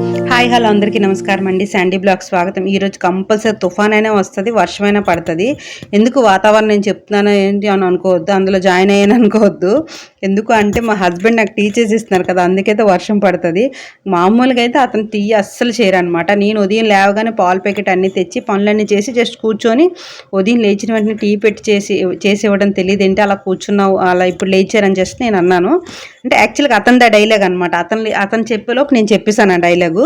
Hi hello అందరికీ నమస్కారం అండి. శాండీ బ్లాగ్ స్వాగతం. ఈరోజు కంపల్సరీ తుఫాన్ అయినా వస్తుంది వర్షమైనా పడుతుంది. ఎందుకు వాతావరణం నేను చెప్తున్నాను ఏంటి అని అనుకోవద్దు అందులో జాయిన్ అయ్యాను అనుకోవద్దు ఎందుకు అంటే మా హస్బెండ్ నాకు టీ చేసి ఇస్తున్నారు కదా అందుకైతే వర్షం పడుతుంది. మామూలుగా అయితే అతను టీ అస్సలు చేయరనమాట. నేను ఉదయం లేవగానే పాలు ప్యాకెట్ అన్నీ తెచ్చి పనులన్నీ చేసి జస్ట్ కూర్చొని ఉదయం లేచిన వెంటనే టీ పెట్టి చేసి చేసి ఇవ్వడం తెలియదు ఏంటి అలా కూర్చున్నావు అలా ఇప్పుడు లేచారని జస్ట్ నేను అన్నాను. అంటే యాక్చువల్గా అతనిది డైలాగ్ అనమాట అతను అతను చెప్పేలోపు నేను చెప్పేశాను ఆ డైలాగు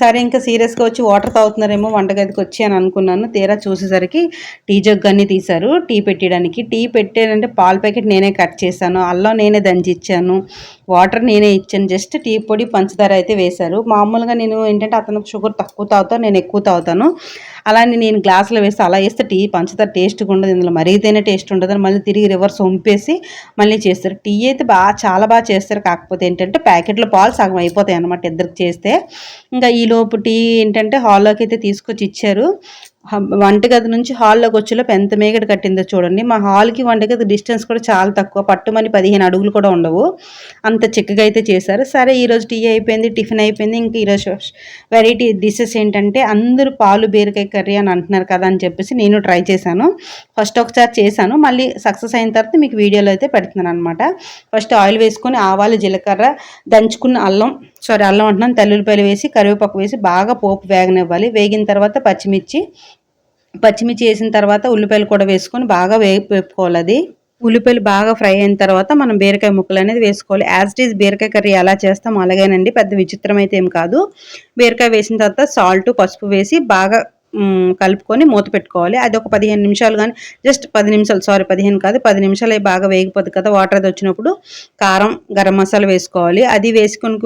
సరే ఇంకా సీరియస్గా వచ్చి వాటర్ తాగుతున్నారేమో వంటగదికి వచ్చి అని అనుకున్నాను. తీరా చూసేసరికి టీ జగ్ అన్ని తీశారు. టీ పెట్టడానికి టీ పెట్టేదంటే పాల ప్యాకెట్ నేనే కట్ చేశాను. అల్లం నేనే దంచి ఇచ్చాను వాటర్ నేనే ఇచ్చాను. జస్ట్ టీ పొడి పంచదార అయితే వేశారు. మామూలుగా నేను ఏంటంటే అతను షుగర్ తక్కువ తాగుతాను నేను ఎక్కువ తాగుతాను. అలానే నేను గ్లాసులో వేస్తే అలా వేస్తే టీ పంచదార టేస్ట్గా ఉండదు. ఇందులో మరిగితేనే టేస్ట్ ఉండదు అని మళ్ళీ తిరిగి రివర్స్ వంపేసి మళ్ళీ చేస్తారు. టీ అయితే బాగా చాలా బాగా చేస్తారు. కాకపోతే ఏంటంటే ప్యాకెట్లో పాలు సగం అయిపోతాయి అనమాట ఇద్దరికి చేస్తే. ఇంకా ఈ లోపు టీ ఏంటంటే హాల్లోకి అయితే తీసుకొచ్చి ఇచ్చారు. వంటగది నుంచి హాల్లోకి వచ్చేలో పెంత మేకడ కట్టిందో చూడండి. మా హాల్కి వంటగది డిస్టెన్స్ కూడా చాలా తక్కువ. పట్టుమని పదిహేను అడుగులు కూడా ఉండవు. అంత చిక్కగా అయితే చేశారు. సరే ఈరోజు టీ అయిపోయింది టిఫిన్ అయిపోయింది. ఇంకా ఈరోజు వెరైటీ డిషెస్ ఏంటంటే అందరూ పాలు బీరకాయ కర్రీ అని అంటున్నారు కదా అని చెప్పేసి నేను ట్రై చేశాను. ఫస్ట్ ఒకసారి చేశాను. మళ్ళీ సక్సెస్ అయిన తర్వాత మీకు వీడియోలో అయితే పెడుతున్నాను అనమాట ఫస్ట్ ఆయిల్ వేసుకొని ఆవాలు జీలకర్ర దంచుకున్న అల్లం సారీ అల్లం అంటున్నాను తెల్లుల్లిపాయలు వేసి కరివేపాకు వేసి బాగా పోపు వేగనివ్వాలి. వేగిన తర్వాత పచ్చిమిర్చి. పచ్చిమిర్చి వేసిన తర్వాత ఉల్లిపాయలు కూడా వేసుకొని బాగా వేపుకోవాలి అది. ఉల్లిపాయలు బాగా ఫ్రై అయిన తర్వాత మనం బీరకాయ ముక్కలు అనేది వేసుకోవాలి. యాజ్ ఇట్ ఈస్ బీరకాయ కర్రీ ఎలా చేస్తాం అలాగేనండి పెద్ద విచిత్రం అయితే ఏం కాదు. బీరకాయ వేసిన తర్వాత సాల్ట్ పసుపు వేసి బాగా కలుపుకొని మూత పెట్టుకోవాలి. అది ఒక పదిహేను నిమిషాలు కానీ జస్ట్ పది నిమిషాలు సారీ పదిహేను కాదు పది నిమిషాలు అవి బాగా వేగిపోతుంది కదా వాటర్ అది వచ్చినప్పుడు కారం గరం మసాలా వేసుకోవాలి. అది వేసుకొని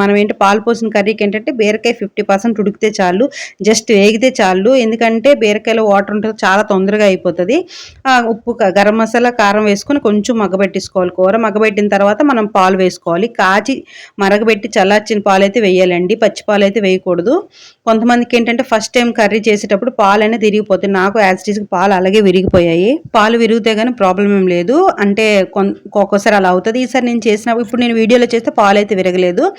మనం ఏంటి పాలు పోసిన కర్రీకి ఏంటంటే బీరకాయ ఫిఫ్టీ పర్సెంట్ ఉడికితే చాలు జస్ట్ వేగితే చాలు. ఎందుకంటే బీరకాయలో వాటర్ ఉంటుంది చాలా తొందరగా అయిపోతుంది. ఆ, ఉప్పు గరం మసాలా కారం వేసుకొని కొంచెం మగ్గబెట్టేసుకోవాలి. కూర మగ్గబెట్టిన తర్వాత మనం పాలు వేసుకోవాలి. కాచి మరగబెట్టి చల్లార్చిన పాలు అయితే వేయాలండి. పచ్చి పాలు అయితే వేయకూడదు. కొంతమందికి ఏంటంటే ఫస్ట్ టైం కర్రీ చేసేటప్పుడు పాలు అనేది విరిగిపోతాయి నాకు యాజ్ పాలు అలాగే విరిగిపోయాయి. పాలు విరిగితే కానీ ప్రాబ్లం ఏం లేదు. అంటే కొన్- ఒక్కొక్కసారి అలా అవుతుంది. ఈసారి నేను చేసిన ఇప్పుడు నేను వీడియోలో చేస్తే పాలు అయితే విరగలేదు.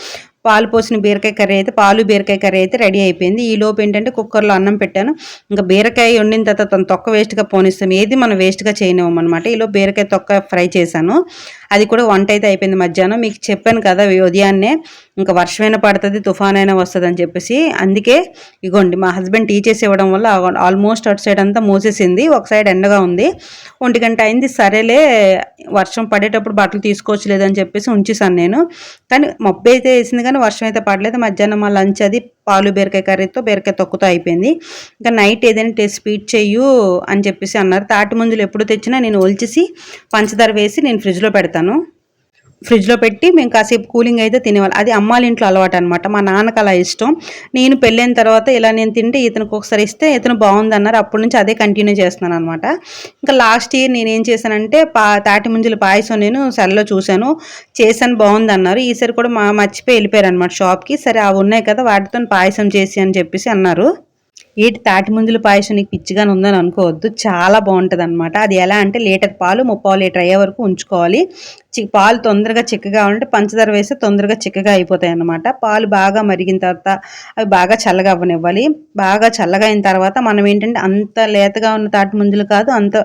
పాలు పోసిన బీరకాయ కర్రీ అయితే పాలు బీరకాయ కర్రీ అయితే రెడీ అయిపోయింది. ఈ లోపు ఏంటంటే కుక్కర్లో అన్నం పెట్టాను. ఇంకా బీరకాయ వండిన తర్వాత తను తొక్క వేస్ట్గా పోనిస్తాం. ఏది మనం వేస్ట్గా చేయనివ్వమన్నమాట. ఈలో బీరకాయ తొక్క ఫ్రై చేశాను. అది కూడా వంట అయితే అయిపోయింది మధ్యాహ్నం. మీకు చెప్పాను కదా ఉదయాన్నే. ఇంకా వర్షమైనా పడుతుంది తుఫాన్ అయినా వస్తుంది అని చెప్పేసి అందుకే ఇగోండి మా హస్బెండ్ టీచర్స్ ఇవ్వడం వల్ల ఆల్మోస్ట్ అటు సైడ్ అంతా మూసేసింది ఒక సైడ్ ఎండగా ఉంది. ఒంటి గంట అయింది సరేలే వర్షం పడేటప్పుడు బట్టలు తీసుకోవచ్చు లేదని చెప్పేసి ఉంచేసాను నేను. కానీ మబ్బు అయితే వేసింది కానీ వర్షం అయితే పడలేదు. మధ్యాహ్నం మా లంచ్ అది పాలు బీరకాయ కర్రీతో బీరకాయ తొక్కుతో అయిపోయింది. ఇంకా నైట్ ఏదైనా టెస్ట్ స్పీడ్ చెయ్యు అని చెప్పేసి అన్నారు. తాటి ముందులు ఎప్పుడు తెచ్చినా నేను ఒలిచేసి పంచదార వేసి నేను ఫ్రిడ్జ్లో పెడతాను. ఫ్రిడ్జ్లో పెట్టి మేము కాసేపు కూలింగ్ అయితే తినేవాళ్ళం. అది అమ్మాలి ఇంట్లో అలవాటు అనమాట మా నాన్నకు అలా ఇష్టం. నేను పెళ్ళైన తర్వాత ఇలా నేను తింటే ఇతనికి ఒకసారి ఇస్తే ఇతను బాగుంది అన్నారు అప్పటి నుంచి అదే కంటిన్యూ చేస్తున్నాను అనమాట ఇంకా లాస్ట్ ఇయర్ నేను ఏం చేశానంటే పా తాటి ముంజుల పాయసం నేను సెల్లో చూశాను. చేశాను బాగుంది అన్నారు ఈసారి కూడా మా మర్చిపోయి వెళ్ళిపోయారు అనమాట షాప్కి. సరే అవి ఉన్నాయి కదా వాటితో పాయసం చేసి అని చెప్పేసి అన్నారు. ఏటి తాటి ముంజల పాయసం నీకు పిచ్చిగానే ఉందని అనుకోవద్దు. చాలా బాగుంటుంది అనమాట అది ఎలా అంటే లీటర్ పాలు ముప్పావు లీటర్ అయ్యే వరకు ఉంచుకోవాలి. చి పాలు తొందరగా చిక్కగా ఉంటే పంచదార వేస్తే తొందరగా చిక్కగా అయిపోతాయి అన్నమాట పాలు బాగా మరిగిన తర్వాత అవి బాగా చల్లగా అవ్వనివ్వాలి. బాగా చల్లగా అయిన తర్వాత మనం ఏంటంటే అంత లేతగా ఉన్న తాటి ముంజులు కాదు అంత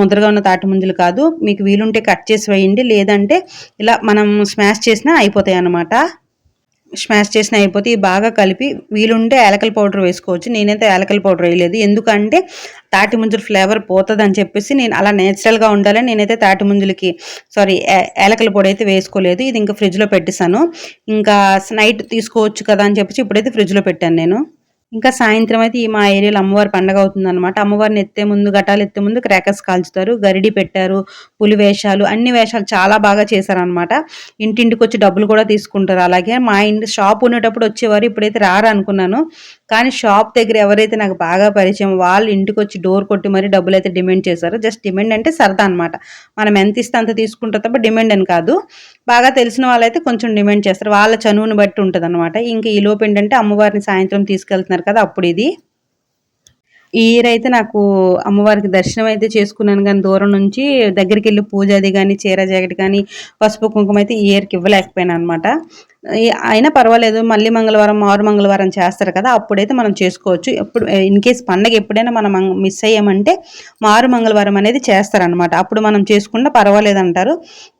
ముద్రగా ఉన్న తాటి ముంజులు కాదు. మీకు వీలుంటే కట్ చేసి వేయండి. లేదంటే ఇలా మనం స్మాష్ చేసినా అయిపోతాయి అనమాట స్మాష్ చేసిన అయిపోతే ఇవి బాగా కలిపి వీలుంటే యాలకల పౌడర్ వేసుకోవచ్చు. నేనైతే యాలకల పౌడర్ వేయలేదు. ఎందుకంటే తాటి ముంజుల ఫ్లేవర్ పోతుంది అని చెప్పేసి నేను అలా నేచురల్గా ఉండాలని నేనైతే తాటి ముంజులకి సారీ యాలకల పొడి అయితే వేసుకోలేదు. ఇది ఇంకా ఫ్రిడ్జ్లో పెట్టేశాను. ఇంకా నైట్ తీసుకోవచ్చు కదా అని చెప్పేసి ఇప్పుడైతే ఫ్రిడ్జ్లో పెట్టాను నేను. ఇంకా సాయంత్రం అయితే ఈ మా ఏరియాలో అమ్మవారి పండగ అవుతుందన్నమాట. అమ్మవారిని ఎత్తే ముందు ఘటాలు ఎత్తే ముందు క్రాకర్స్ కాల్చుతారు గరిడి పెట్టారు పులి వేషాలు అన్ని వేషాలు చాలా బాగా చేశారనమాట ఇంటింటికి వచ్చి డబ్బులు కూడా తీసుకుంటారు. అలాగే మా ఇంటి షాప్ ఉండేటప్పుడు వచ్చేవారు ఇప్పుడైతే రారు అనుకున్నాను. కానీ షాప్ దగ్గర ఎవరైతే నాకు బాగా పరిచయం వాళ్ళు ఇంటికి వచ్చి డోర్ కొట్టి మరీ డబ్బులు అయితే డిమాండ్ చేశారు. జస్ట్ డిమాండ్ అంటే సరదా అనమాట మనం ఎంత ఇస్తే అంత తీసుకుంటారు తప్ప డిమాండ్ అని కాదు. బాగా తెలిసిన వాళ్ళైతే కొంచెం డిమాండ్ చేస్తారు. వాళ్ళ చనువుని బట్టి ఉంటుంది అనమాట ఇంకా ఈ ఏంటంటే అమ్మవారిని సాయంత్రం తీసుకెళ్తున్నారు కదా అప్పుడు ఇది. ఈ ఇయర్ అయితే నాకు అమ్మవారికి దర్శనం అయితే చేసుకున్నాను కానీ దూరం నుంచి దగ్గరికి వెళ్ళి పూజ అది కానీ చీర జాకెట్ కానీ పసుపు కుంకుమ అయితే ఈ ఇయర్కి ఇవ్వలేకపోయాను అనమాట అయినా పర్వాలేదు మళ్ళీ మంగళవారం మారు మంగళవారం చేస్తారు కదా అప్పుడైతే మనం చేసుకోవచ్చు. ఎప్పుడు ఇన్ కేస్ పండగ ఎప్పుడైనా మనం మిస్ అయ్యామంటే మారు మంగళవారం అనేది చేస్తారనమాట అప్పుడు మనం చేసుకుంటే పర్వాలేదు అంటారు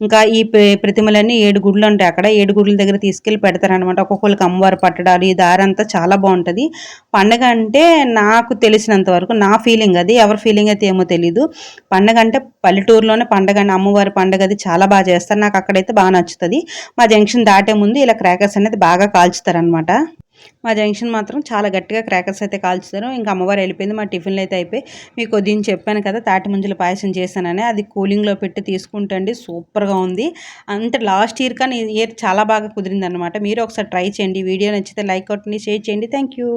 ఇంకా ఈ ప్రతిమలన్నీ ఏడు గుళ్ళు ఉంటాయి అక్కడ. ఏడు గుళ్ళ దగ్గర తీసుకెళ్ళి పెడతారనమాట ఒక్కొక్కరికి అమ్మవారు పట్టడాలు ఈ దారి అంతా చాలా బాగుంటుంది. పండగ అంటే నాకు తెలిసినంత వరకు నా ఫీలింగ్ అది ఎవరి ఫీలింగ్ అయితే ఏమో తెలీదు. పండగ అంటే పల్లెటూరులోనే పండగ అని అమ్మవారి పండగ అది చాలా బాగా చేస్తారు. నాకు అక్కడైతే బాగా నచ్చుతుంది. మా జంక్షన్ దాటే ముందు ఇలా క్రాకర్స్ అనేది బాగా కాల్చుతారనమాట మా జంక్షన్ మాత్రం చాలా గట్టిగా క్రాకర్స్ అయితే కాల్చుతారు. ఇంకా అమ్మవారు వెళ్ళిపోయింది మా టిఫిన్లు అయితే అయిపోయి మీకు దీన్ని చెప్పాను కదా తాటి ముంజల పాయసం చేశానని. అది కూలింగ్లో పెట్టి తీసుకుంటండి సూపర్గా ఉంది. అంటే లాస్ట్ ఇయర్ కానీ ఇయర్ చాలా బాగా కుదిరింది అనమాట మీరు ఒకసారి ట్రై చేయండి. వీడియో నచ్చితే లైక్ కొట్టండి షేర్ చేయండి. Thank you